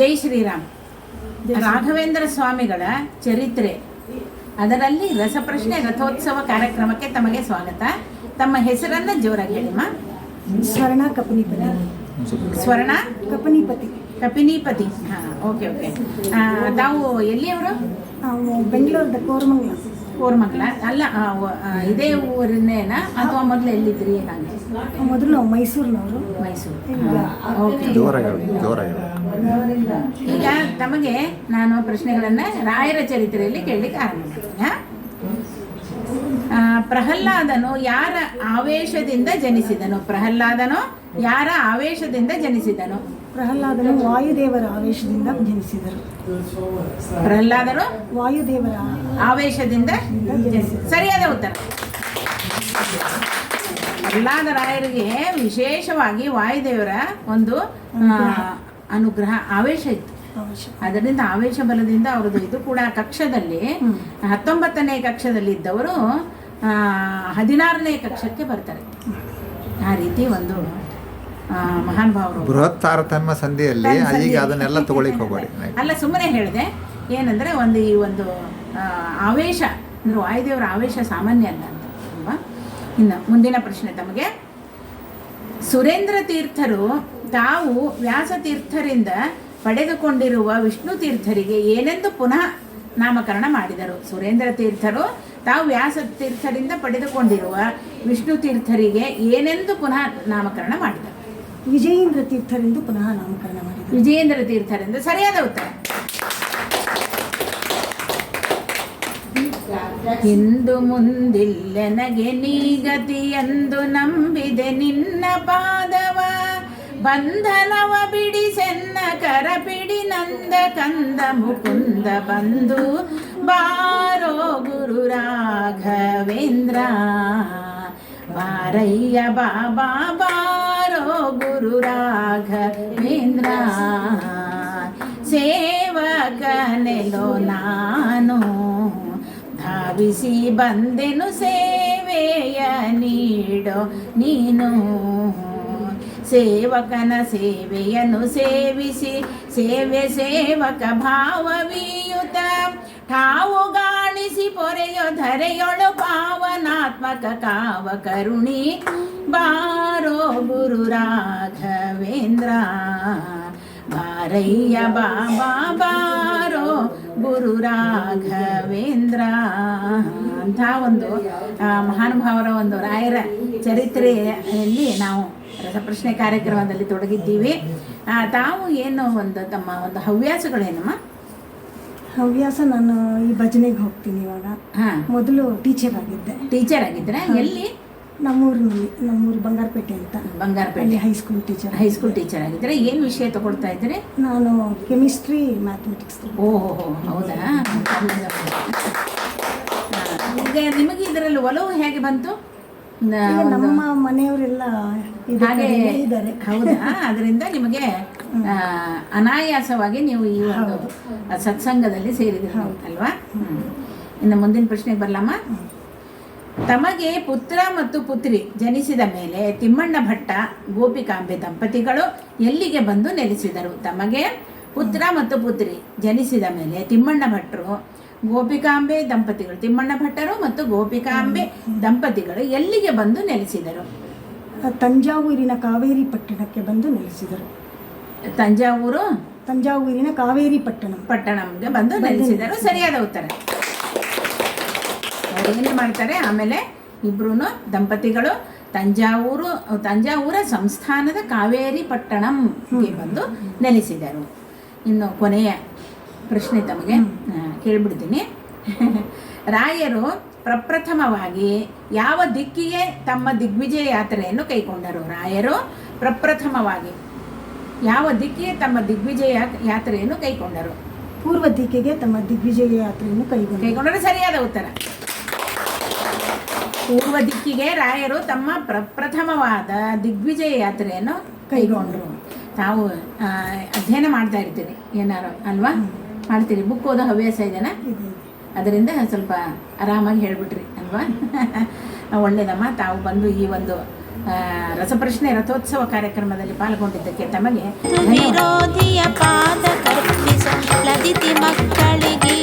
ಜೈ ಶ್ರೀರಾಮ್. ರಾಘವೇಂದ್ರ ಸ್ವಾಮಿಗಳ ಚರಿತ್ರೆ. ಅದರಲ್ಲಿ ರಸಪ್ರಶ್ನೆ ರಥೋತ್ಸವ ಕಾರ್ಯಕ್ರಮಕ್ಕೆ ತಮಗೆ ಸ್ವಾಗತ. ತಮ್ಮ ಹೆಸರನ್ನ ಜೋರಾಗಿ ಹೇಳಿಮ್ಮ ಸ್ವರ್ಣ ಕಪನಿಪತಿ. ಸ್ವರ್ಣ ಕಪನಿಪತಿ. ಕಪಿನಿಪತಿ. ಹಾಂ ಓಕೆ ಓಕೆ. ತಾವು ಎಲ್ಲಿಯವರು? ಬೆಂಗಳೂರದ ಕೋರ್ಮಂಗ್ಲ. ಕೋರ್ಮಂಗ್ಲ. ಅಲ್ಲ ಇದೇ ಊರಿನೇನಾ ಅಥವಾ ಮೊದಲು ಎಲ್ಲಿದ್ರಿ? ಹಾಗೆ. ಮೊದಲು ನಾವು ಮೈಸೂರಿನವರು. ಮೈಸೂರು. ಓಕೆ. ಈಗ ತಮಗೆ ನಾನು ಪ್ರಶ್ನೆಗಳನ್ನ ರಾಯರ ಚರಿತ್ರೆಯಲ್ಲಿ ಕೇಳಲಿಕ್ಕೆ ಆರಂಭಿಸ್ತೀನಿ ಪ್ರಹ್ಲಾದನು ಯಾರ ಆವೇಶದಿಂದ ಜನಿಸಿದನು? ಪ್ರಹ್ಲಾದನು ಯಾರ ಆವೇಶದಿಂದ ಜನಿಸಿದನು? ಪ್ರಹ್ಲಾದನು ವಾಯುದೇವರ ಆವೇಶದಿಂದ ಜನಿಸಿದರು. ಪ್ರಹ್ಲಾದನು ವಾಯುದೇವರ ಆವೇಶದಿಂದ ಸರಿಯಾದ ಉತ್ತರ. ಪ್ರಹ್ಲಾದ ರಾಯರಿಗೆ ವಿಶೇಷವಾಗಿ ವಾಯುದೇವರ ಒಂದು ಅನುಗ್ರಹ ಆವೇಶ ಇತ್ತು. ಅದರಿಂದ ಆವೇಶ ಬಲದಿಂದ ಅವರದು ಇದು ಕೂಡ ಕಕ್ಷದಲ್ಲಿ. ಹತ್ತೊಂಬತ್ತನೇ ಕಕ್ಷದಲ್ಲಿ ಇದ್ದವರು ಹದಿನಾರನೇ ಕಕ್ಷಕ್ಕೆ ಬರ್ತಾರೆ. ಆ ರೀತಿ ಒಂದು ಆ, ಮಹಾನ್ ಭಾವರು ಬೃಹತ್ ತಾರತಮ್ಯ ಸಂಧಿಯಲ್ಲಿ ಈಗ ಅದನ್ನೆಲ್ಲ ತಗೊಳ್ಳಿಕ್ಕೆ ಹೋಗಬೇಡಿ. ಅಲ್ಲ ಸುಮ್ಮನೆ ಹೇಳಿದೆ ಏನಂದ್ರೆ ಒಂದು ಈ ಒಂದು ಆವೇಶ ಅಂದ್ರೆ ವಾಯುದೇವರ ಆವೇಶ ಸಾಮಾನ್ಯ ಅಲ್ಲ ಅಂತ ಅಲ್ವಾ? ಇನ್ನು ಮುಂದಿನ ಪ್ರಶ್ನೆ ತಮಗೆ. ಸುರೇಂದ್ರ ತೀರ್ಥರು ತಾವು ವ್ಯಾಸತೀರ್ಥರಿಂದ ಪಡೆದುಕೊಂಡಿರುವ ವಿಷ್ಣು ತೀರ್ಥರಿಗೆ ಏನೆಂದು ಪುನಃ ನಾಮಕರಣ ಮಾಡಿದರು. ಸುರೇಂದ್ರ ತೀರ್ಥರು ತಾವು ವ್ಯಾಸ ತೀರ್ಥರಿಂದ ಪಡೆದುಕೊಂಡಿರುವ ವಿಷ್ಣು ತೀರ್ಥರಿಗೆ ಏನೆಂದು ಪುನಃ ನಾಮಕರಣ ಮಾಡಿದರು. ವಿಜಯೇಂದ್ರ ತೀರ್ಥರೆಂದು ಪುನಃ ನಾಮಕರಣ ಮಾಡಿದರು. ವಿಜಯೇಂದ್ರ ತೀರ್ಥರೆಂದು ಸರಿಯಾದ ಉತ್ತರ. ಇಂದು ಮುಂದಿಲ್ಲೆನಗೆ ಎಂದು ನಂಬಿದೆ ನಿನ್ನ ಪಾದವ. ಬಂಧನವ ಬಿಡಿಸೆನ್ನ ಕರಪಿಡಿ ನಂದ ಕಂದ ಮುಕುಂದ ಬಂದು ಬಾರೋ ಗುರು ರಾಘವೇಂದ್ರ. ಬಾರಯ್ಯ ಬಾಬಾ ಬಾರೋ ಗುರು ರಾಘವೇಂದ್ರ. ಸೇವಕನೆಲೋ ನಾನು ಧಾವಿಸಿ ಬಂದೆನು ಸೇವೆಯ ನೀಡೋ ನೀನು. ಸೇವಕನ ಸೇವೆಯನ್ನು ಸೇವಿಸಿ ಸೇವೆ ಸೇವಕ ಭಾವವೀಯುತ. ಠಾವು ಗಾಣಿಸಿ ಪೊರೆಯೋ ಧರೆಯೊಳು ಪಾವನಾತ್ಮಕ ಕಾವ ಕರುಣಿ. ಬಾರೋ ಗುರು ರಾಘವೇಂದ್ರ. ಬಾರಯ್ಯ ಬಾಬಾ, ಬಾರೋ ಗುರು ರಾಘವೇಂದ್ರ. ಅಂತ ಒಂದು ಮಹಾನುಭಾವರ ಒಂದು ರಾಯರ ಚರಿತ್ರೆಯಲ್ಲಿ ನಾವು ರಸಪ್ರಶ್ನೆ ಕಾರ್ಯಕ್ರಮದಲ್ಲಿ ತೊಡಗಿದ್ದೀವಿ. ತಾವು ಏನು ಒಂದು ತಮ್ಮ ಒಂದು ಹವ್ಯಾಸಗಳೇನಮ್ಮ? ಹವ್ಯಾಸ ನಾನು ಈ ಭಜನೆಗೆ ಹೋಗ್ತೀನಿ ಇವಾಗ. ಹಾಂ. ಮೊದಲು ಟೀಚರ್ ಆಗಿದ್ದೆ. ಟೀಚರ್ ಆಗಿದ್ರೆ ಎಲ್ಲಿ? ನಮ್ಮೂರಿನಲ್ಲಿ ನಮ್ಮೂರು ಬಂಗಾರಪೇಟೆ ಅಂತ. Bangarapete. High school teacher high school teacher ಆಗಿದ್ರೆ ಏನು ವಿಷಯ ತಗೊಳ್ತಾ ಇದ್ರಿ ನಾನು ಕೆಮಿಸ್ಟ್ರಿ ಮ್ಯಾಥಮೆಟಿಕ್ಸ್ ಓಹೋ ಹೌದಾ? ಈಗ ನಿಮಗೆ ಇದರಲ್ಲಿ ಒಲವು ಹೇಗೆ ಬಂತು? ನಮ್ಮ ಮನೆಯವರೆಲ್ಲ ಹಾಗೆ ಹೌದಾ? ಅದರಿಂದ ನಿಮಗೆ ಅನಾಯಾಸವಾಗಿ ನೀವು ಈ ಒಂದು ಸತ್ಸಂಗದಲ್ಲಿ ಸೇರಿದ್ರಿ ಅಲ್ವಾ. ಇನ್ನು ಮುಂದಿನ ಪ್ರಶ್ನೆಗೆ ಬರಲಮ್ಮ. ತಮಗೆ ಪುತ್ರ ಮತ್ತು ಪುತ್ರಿ ಜನಿಸಿದ ಮೇಲೆ ತಿಮ್ಮಣ್ಣ ಭಟ್ಟ ಗೋಪಿಕಾಂಬೆ ದಂಪತಿಗಳು ಎಲ್ಲಿಗೆ ಬಂದು ನೆಲೆಸಿದರು? ತಮಗೆ ಪುತ್ರ ಮತ್ತು ಪುತ್ರಿ ಜನಿಸಿದ ಮೇಲೆ ತಿಮ್ಮಣ್ಣ ಭಟ್ರು ಗೋಪಿಕಾಂಬೆ ದಂಪತಿಗಳು ತಿಮ್ಮಣ್ಣ ಭಟ್ಟರು ಮತ್ತು ಗೋಪಿಕಾಂಬೆ ದಂಪತಿಗಳು ಎಲ್ಲಿಗೆ ಬಂದು ನೆಲೆಸಿದರು? ತಂಜಾವೂರಿನ ಕಾವೇರಿ ಪಟ್ಟಣಕ್ಕೆ ಬಂದು ನೆಲೆಸಿದರು. ತಂಜಾವೂರು? ತಂಜಾವೂರಿನ ಕಾವೇರಿ ಪಟ್ಟಣ. ಪಟ್ಟಣಂಗೆ ಬಂದು ನೆಲೆಸಿದರು. ಸರಿಯಾದ ಉತ್ತರ. ಏನು ಮಾಡ್ತಾರೆ? ಆಮೇಲೆ ಇಬ್ರು ದಂಪತಿಗಳು ತಂಜಾವೂರು ತಂಜಾವೂರ ಸಂಸ್ಥಾನದ ಕಾವೇರಿ ಪಟ್ಟಣಂಗೆ ಬಂದು ನೆಲೆಸಿದರು. ಇನ್ನು ಕೊನೆಯ ಪ್ರಶ್ನೆ ತಮಗೆ ಕೇಳ್ಬಿಡ್ತೀನಿ. ರಾಯರು ಪ್ರಪ್ರಥಮವಾಗಿ ಯಾವ ದಿಕ್ಕಿಗೆ ತಮ್ಮ ದಿಗ್ವಿಜಯ ಯಾತ್ರೆಯನ್ನು ಕೈಗೊಂಡರು? ರಾಯರು ಪ್ರಪ್ರಥಮವಾಗಿ ಯಾವ ದಿಕ್ಕಿಗೆ ತಮ್ಮ ದಿಗ್ವಿಜಯ ಯಾತ್ರೆಯನ್ನು ಕೈಗೊಂಡರು? ಪೂರ್ವ ದಿಕ್ಕಿಗೆ ತಮ್ಮ ದಿಗ್ವಿಜಯ ಯಾತ್ರೆಯನ್ನು ಕೈಗೊಂಡರು. ಕೈಗೊಂಡರೆ ಸರಿಯಾದ ಉತ್ತರ. ಪೂರ್ವ ದಿಕ್ಕಿಗೆ ರಾಯರು ತಮ್ಮ ಪ್ರಪ್ರಥಮವಾದ ದಿಗ್ವಿಜಯ ಯಾತ್ರೆಯನ್ನು ಕೈಗೊಂಡರು. ತಾವು ಅಧ್ಯಯನ ಮಾಡ್ತಾ ಇರ್ತೀರಿ. ಏನಾರು ಅಲ್ವಾ? ಮಾಡ್ತೀರಿ. ಬುಕ್ ಓದೋ ಹವ್ಯಾಸ ಇದೆಯಾ ಅದರಿಂದ ಸ್ವಲ್ಪ ಆರಾಮಾಗಿ ಹೇಳ್ಬಿಟ್ರಿ ಅಲ್ವಾ? ಒಳ್ಳೇದಮ್ಮ. ತಾವು ಬಂದು ಈ ಒಂದು ರಸಪ್ರಶ್ನೆ ರಥೋತ್ಸವ ಕಾರ್ಯಕ್ರಮದಲ್ಲಿ ಪಾಲ್ಗೊಂಡಿದ್ದಕ್ಕೆ ತಮಗೆ ಮಕ್ಕಳಿಗೆ